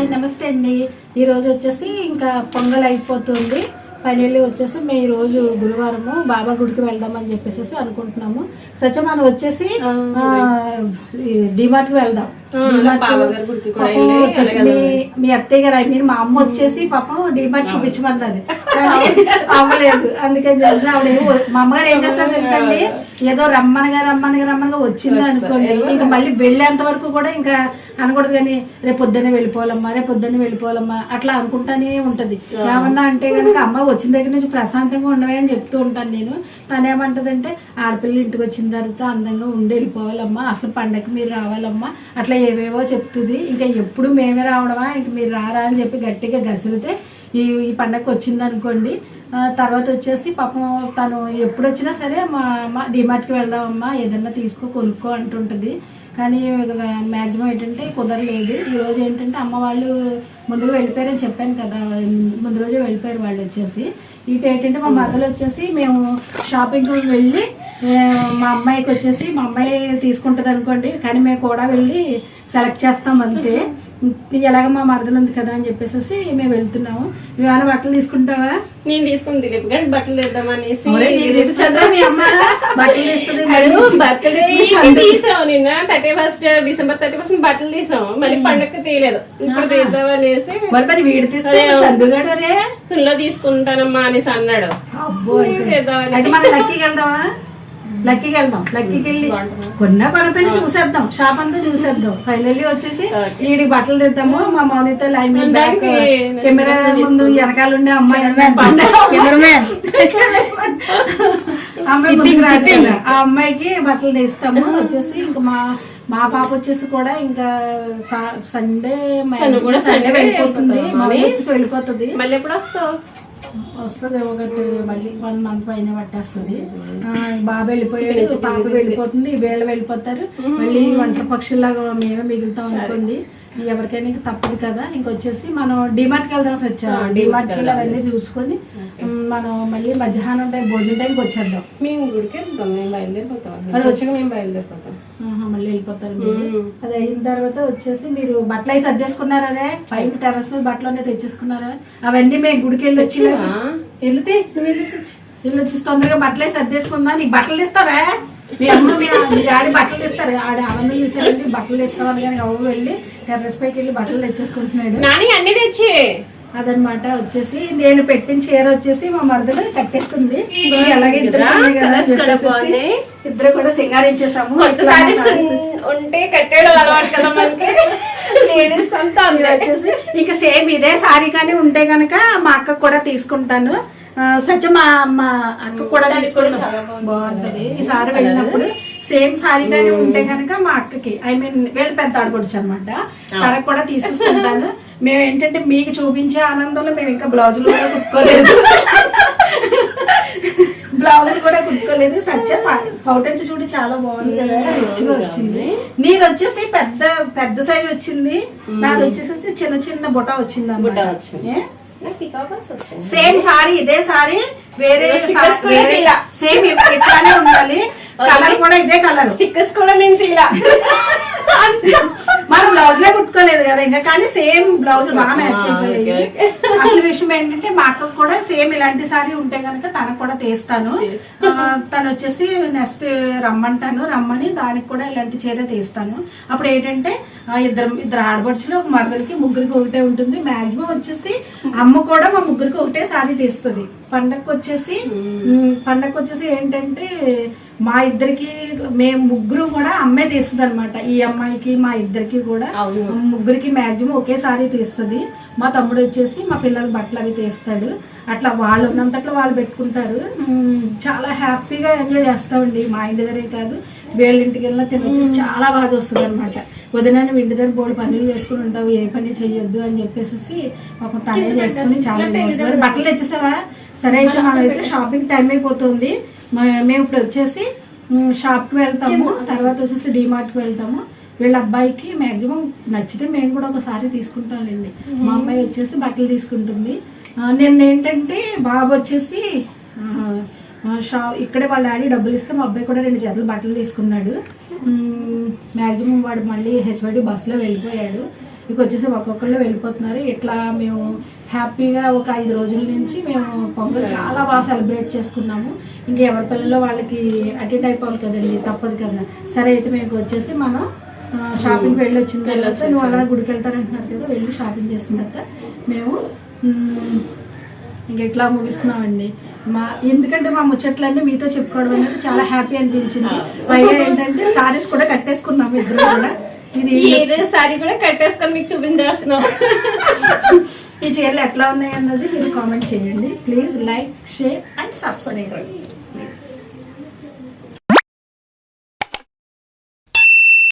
Hi నమస్తే అండి. ఈ రోజు వచ్చేసి ఇంకా పొంగల్ అయిపోతుంది. ఫైనల్లీ వచ్చేసి మేము ఈ రోజు గురువారము బాబా గుడికి వెళ్దామని చెప్పేసి అనుకుంటున్నాము. సత్యం మనం వచ్చేసి డిమార్ట్కి వెళ్దాం. మీ అత్తయ్య గారు మీన్ మా అమ్మ వచ్చేసి పాపం డిమార్ట్ చూపించమన్నది అవ్వలేదు. అందుకని తెలిసి ఆవిడ మా అమ్మగారు ఏం చేస్తారు తెలుసండి ఏదో రమ్మనగా రమ్మనగా రమ్మనగా వచ్చింది అనుకోండి. ఇంకా మళ్ళీ వెళ్ళేంత వరకు కూడా ఇంకా అనకూడదు కానీ రేపు పొద్దున్నే వెళ్ళిపోవాలమ్మా రేపు పొద్దున్నే వెళ్ళిపోవాలమ్మా అట్లా అనుకుంటానే ఉంటది. ఏమన్నా అంటే కనుక అమ్మ వచ్చిన దగ్గర నుంచి ప్రశాంతంగా ఉండవే అని చెప్తూ ఉంటాను నేను. తను ఏమంటదంటే ఆడపిల్ల ఇంటికి వచ్చిన తర్వాత అందంగా ఉండి వెళ్ళిపోవాలమ్మా అసలు పండగకి మీరు రావాలమ్మా అట్లా ఏవేవో చెప్తుంది. ఇంకా ఎప్పుడు మేమే రావడమా? ఇంక మీరు రారా అని చెప్పి గట్టిగా గసిరితే ఈ ఈ పండగకి వచ్చింది అనుకోండి తర్వాత వచ్చేసి పాపం తను ఎప్పుడు వచ్చినా సరే మా అమ్మ డిమార్ట్కి వెళ్దామమ్మా ఏదన్నా తీసుకో కొనుక్కో అంటుంటుంది. కానీ మ్యాక్సిమం ఏంటంటే కుదరలేదు. ఈరోజు ఏంటంటే అమ్మ వాళ్ళు ముందుగా వెళ్ళిపోయారని చెప్పాను కదా. ముందు రోజే వెళ్ళిపోయారు వాళ్ళు వచ్చేసి. ఇటు ఏంటంటే మా మదర్ వచ్చేసి మేము షాపింగ్ వెళ్ళి మా అమ్మాయికి వచ్చేసి మా అమ్మాయి తీసుకుంటుంది అనుకోండి కానీ మేము కూడా వెళ్ళి సెలెక్ట్ చేస్తాం అంతే. ఎలాగ మా మరదలు ఉంది కదా అని చెప్పేసి మేము వెళ్తున్నాము. ఇవాళ బట్టలు తీసుకుంటావా? నేను తీసుకుని దిలీప్ గారికి బట్టలు తెద్దామనేసి బట్టలు నిన్న thirty first December thirty first బట్టలు తీసాం మళ్ళీ పండగకి తీయలేదు. ఇప్పుడు తీద్దామనేసి మరి మరి వీడు తీస్తే చందుగాడు రే ఫుల్లో తీసుకుంటానమ్మా అనేసి అన్నాడు. అబ్బో అయితే. తీద్దామని అయితే మనం లక్కీకి వెళ్దామా? లక్కీకి వెళ్దాం లక్కీకి వెళ్ళి కొన్న కొనపైన చూసేద్దాం షాప్ అంతా చూసేద్దాం. ఫైనల్లీ వచ్చేసి వీడికి బట్టలు తెద్దాము మా మౌనిత లైన్ బ్యాక్ కెమెరా ముందు వెనకాల ఉండే అమ్మాయి. ఆ అమ్మాయికి బట్టలు తీస్తాము. వచ్చేసి ఇంకా మా మా పాప వచ్చేసి కూడా ఇంకా సండే కూడా సండే వెళ్ళిపోతుంది. వెళ్ళిపోతుంది. మళ్ళీ ఎప్పుడు వస్తావు? వస్తుంది ఒకటి మళ్ళీ వన్ మంత్ పైన పట్టేస్తుంది. ఆ, బాబు వెళ్ళిపోయాడు పాప వెళ్ళిపోతుంది వీళ్ళు వెళ్ళిపోతారు. మళ్ళీ వంట పక్షుల్లాగా మేమే మిగులుతాం అనుకోండి. ఎవరికైనా ఇంకా తప్పదు కదా. ఇంకొచ్చేసి మనం డిమార్ట్కి వెళ్దాం సచ్చా డిమార్ట్కి వెళ్ళి అవన్నీ చూసుకొని మనం మళ్ళీ మధ్యాహ్నం టైం భోజనం టైంకి వచ్చేద్దాం. మేము గుడికి వెళ్తాం మేము బయలుదేరిపోతాం. వచ్చాక మేము బయలుదేరిపోతాం. మళ్ళీ వెళ్ళిపోతారు మీరు. అది అయిన తర్వాత వచ్చేసి మీరు బట్టలు అవి సర్దేసుకున్నారా అదే పైన టెర్రస్ మీద బట్టలు అనేది తెచ్చేసుకున్నారా? అవన్నీ మేము గుడికి వెళ్ళి వచ్చి వెళ్తే నువ్వు వెళ్ళేసి వచ్చు. వీళ్ళు వచ్చి తొందరగా బట్టలు వేసి సర్దేసుకుందా? నీకు బట్టలు ఇస్తారా మీ అమ్మ మీ మీ డాడీ బట్టలు ఇస్తారు ఆడ ఆనందం చూసారండి బట్టలు ఇస్తామని కానీ అవ్వ వెళ్ళి టెర్రస్ పైకి వెళ్ళి బట్టలు తెచ్చేసుకుంటున్నాడు. నాని అన్ని తెచ్చి. అదనమాట. వచ్చేసి నేను పెట్టిన చీర వచ్చేసి మా మరదలు కట్టేసుకుంది అలాగే ఇద్దరు కూడా సింగారించేసాము ఉంటే కట్టేయడం అలవాటు కదా మనకి. లేడీస్ అంతా. వచ్చేసి ఇంకా సేమ్ ఇదే సారీ కానీ ఉంటే గనక మా అక్కకు కూడా తీసుకుంటాను. సత్య మా మా అక్క కూడా తీసుకుంటాను. బాగుంటది. ఈ సారీ వెళ్ళినప్పుడు సేమ్ సారీ కానీ ఉంటే గనక మా అక్కకి ఐ మీన్ వీళ్ళు పెద్ద ఆడపడుచు అనమాట తనకు కూడా తీసేసుకుంటాను. మేము ఏంటంటే మీకు చూపించే ఆనందంలో మేము ఇంకా బ్లౌజులు కూడా కుట్టుకోలేదు. బ్లౌజులు కూడా కుట్టుకోలేదు. సత్య పౌటెన్స్ చూడు చాలా బాగుంది కదా రిచ్గా వచ్చింది. నీది వచ్చేసి పెద్ద పెద్ద సైజ్ వచ్చింది. నాది వచ్చేసి చిన్న చిన్న బుట్ట వచ్చింది బుట్ట అన్నమాట. వచ్చింది. సేమ్ సారీ ఇదే సారీ వేరే. సేమ్ ఇట్లానే ఉండాలి. కలర్ కూడా ఇదే కలర్ స్టిక్కర్స్ కూడా నేను తీలా మనం బ్లౌజ్ లే కుట్టుకోలేదు కదా ఇంకా. కానీ సేమ్ బ్లౌజ్ బాగా మ్యాచ్ అయిపోయాయి. అసలు విషయం ఏంటంటే మా అక్కకు కూడా సేమ్ ఇలాంటి సారీ ఉంటే కనుక తనకు కూడా తీస్తాను. తను వచ్చేసి నెక్స్ట్ రమ్మంటాను. రమ్మని దానికి కూడా ఇలాంటి చీర తీస్తాను. అప్పుడు ఏంటంటే ఇద్దరు ఇద్దరు ఆడపడుచులు ఒక మరదలకి ముగ్గురికి ఒకటే ఉంటుంది. మాక్సిమం వచ్చేసి అమ్మ కూడా మా ముగ్గురికి ఒకటే సారీ తీస్తుంది. పండగకి వచ్చేసి పండగకి వచ్చేసి ఏంటంటే మా ఇద్దరికి మేము ముగ్గురు కూడా అమ్మే తీస్తుంది అనమాట ఈ అమ్మాయికి మా ఇద్దరికి కూడా. ముగ్గురికి మాక్సిమం ఒకేసారి తీస్తుంది. మా తమ్ముడు వచ్చేసి మా పిల్లల బట్టలు అవి తీస్తాడు. అట్లా వాళ్ళు ఉన్నంతట్లో వాళ్ళు పెట్టుకుంటారు. చాలా హ్యాపీగా ఎంజాయ్ చేస్తామండి. మా ఇంటి దగ్గరే కాదు వీళ్ళ ఇంటికి వెళ్ళినా తిని వచ్చేసి చాలా బాగా చూస్తుంది అనమాట వదిన నువ్వు ఇంటి దగ్గర బోర్డు పనులు చేసుకుని ఉంటావు. ఏ పని చెయ్యొద్దు అని చెప్పేసి పాపం తనే చేసుకుని చాలా బట్టలు తెచ్చేసావా? సరే అయితే మనం అయితే షాపింగ్ టైం అయిపోతుంది మేము ఇప్పుడు వచ్చేసి షాప్కి వెళ్తాము. తర్వాత వచ్చేసి డిమార్ట్కి వెళ్తాము. వీళ్ళ అబ్బాయికి మాక్సిమం నచ్చితే మేము కూడా ఒకసారి తీసుకుంటామండి. మా అమ్మాయి వచ్చేసి బట్టలు తీసుకుంటుంది. ఆ, నిన్న ఏంటంటే బాబు వచ్చేసి షా ఇక్కడే వాళ్ళ డాడీ డబ్బులు ఇస్తే మా అబ్బాయి కూడా రెండు జతలు బట్టలు తీసుకున్నాడు. మ్యాక్సిమం వాడు మళ్ళీ హెచ్వైడి బస్సులో వెళ్ళిపోయాడు. ఇక వచ్చేసి ఒక్కొక్కళ్ళు వెళ్ళిపోతున్నారు. ఇట్లా మేము హ్యాపీగా ఒక ఐదు రోజుల నుంచి మేము పొంగల్ చాలా బాగా సెలబ్రేట్ చేసుకున్నాము. ఇంకా ఎవరి పిల్లల్లో వాళ్ళకి అటెండ్ అయిపోవాలి కదండి తప్పదు కదా. సరే అయితే మీకు వచ్చేసి మనం షాపింగ్ వెళ్ళి వచ్చిన తర్వాత నువ్వు అలా గుడికి వెళ్తారంటున్నారు కదా వెళ్ళి షాపింగ్ చేసిన తర్వాత మేము ఇంక ఇట్లా ముగిస్తున్నామండి. మా ఎందుకంటే మా ముచ్చట్లన్నీ మీతో చెప్పుకోవడం అనేది చాలా హ్యాపీ అనిపించింది. పైగా ఏంటంటే సారీస్ కూడా కట్టేసుకున్నాము ఇద్దరు కూడా. ఇది సారీ కూడా కట్టేసుకొని మీకు చూపించేస్తున్నాం. ఈ చీరలు ఎట్లా ఉన్నాయి అన్నది మీరు కామెంట్ చేయండి. Please like share and subscribe